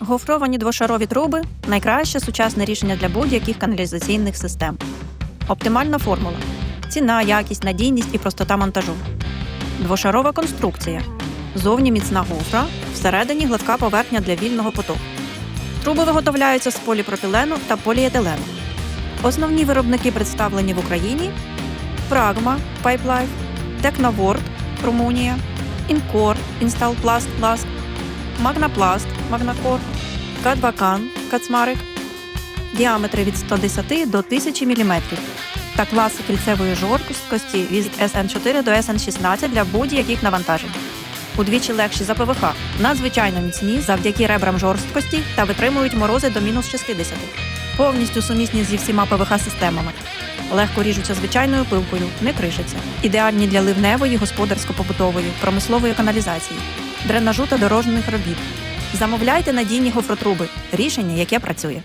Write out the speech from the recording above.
Гофровані двошарові труби найкраще сучасне рішення для будь-яких каналізаційних систем. Оптимальна формула: ціна, якість, надійність і простота монтажу. Двошарова конструкція. Зовні міцна гофра, всередині гладка поверхня для вільного потоку. Труби виготовляються з поліпропілену та поліетилену. Основні виробники представлені в Україні: Прагма Pipe Техноворд Румунія, Інкор Інсталпласт Пласт, Магнапласт Магнакор, Кадвакан Кацмарик, діаметри від 110 до 1000 мм та класи кільцевої жорсткості від SN4 до SN16 для будь-яких навантажень. Удвічі легші за ПВХ, надзвичайно міцні завдяки ребрам жорсткості та витримують морози до мінус 60. Повністю сумісні зі всіма ПВХ-системами. Легко ріжуться звичайною пилкою, не кришаться. Ідеальні для ливневої, господарсько-побутової, промислової каналізації, дренажу та дорожніх робіт. Замовляйте надійні гофротруби. Рішення, яке працює.